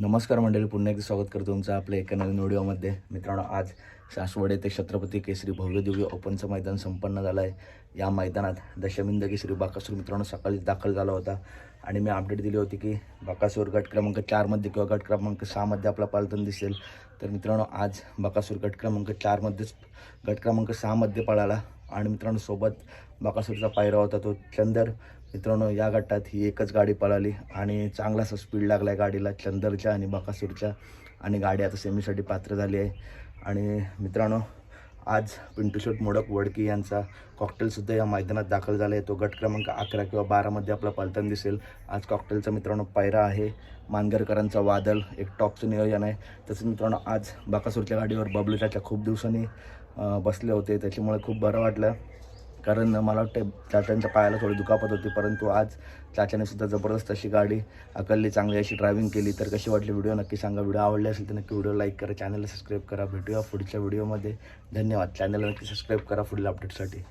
नमस्कार मंडळी पुन्हा एकदा स्वागत करतो तुमचं आपल्या एका नवीन व्हिडिओमध्ये. मित्रांनो आज सासवड येथे छत्रपती केसरी भव्यदिव्य ओपनचं मैदान संपन्न झालं आहे. या मैदानात दशमिंद केसरी बाकासूर मित्रांनो सकाळी दाखल झाला होता. आणि मी अपडेट दिली होती की बाकासूर गट क्रमांक चारमध्ये किंवा गट क्रमांक सहामध्ये आपला पालतन दिसेल. तर मित्रांनो आज बाकासूर गट क्रमांक चारमध्येच गट क्रमांक सहामध्ये पळाला. आणि मित्रांनो सोबत बाकासूरचा पायरा होता तो चंदर. मित्रांनो या गटात ही एकच गाडी पळाली आणि चांगलासा स्पीड लागला आहे गाडीला चंदरच्या आणि बकासूरच्या. आणि गाडी आता सेमीसाठी पात्र झाली आहे. आणि मित्रांनो आज पिंटू शेट मोडक वडकी यांचा कॉकटेलसुद्धा या मैदानात दाखल झाला आहे. तो गट क्रमांक अकरा किंवा बारामध्ये आपला पलटण दिसेल. आज कॉकटेलचा मित्रांनो पायरा आहे. मानगरकरांचा वादल एक टॉपचं नियोजन आहे. तसंच मित्रांनो आज बाकासूरच्या गाडीवर बबलू चाचा खूप दिवसांनी बसले होते. त्याच्यामुळे खूप बरं वाटलं. कारण मला वाटतं चाच्यांच्या पायाला थोडी दुखापत होती परंतु आज चाच्याने सुद्धा जबरदस्त अशी गाडी अकलली चांगली अशी ड्रायव्हिंग केली. तर कशी वाटली व्हिडिओ नक्की सांगा. व्हिडिओ आवडले असेल तर नक्की व्हिडिओ लाईक करा. चॅनलला सबस्क्राईब करा. भेटूया पुढच्या व्हिडिओमध्ये धन्यवाद. चॅनलला नक्की सबस्क्राईब करा पुढील अपडेटसाठी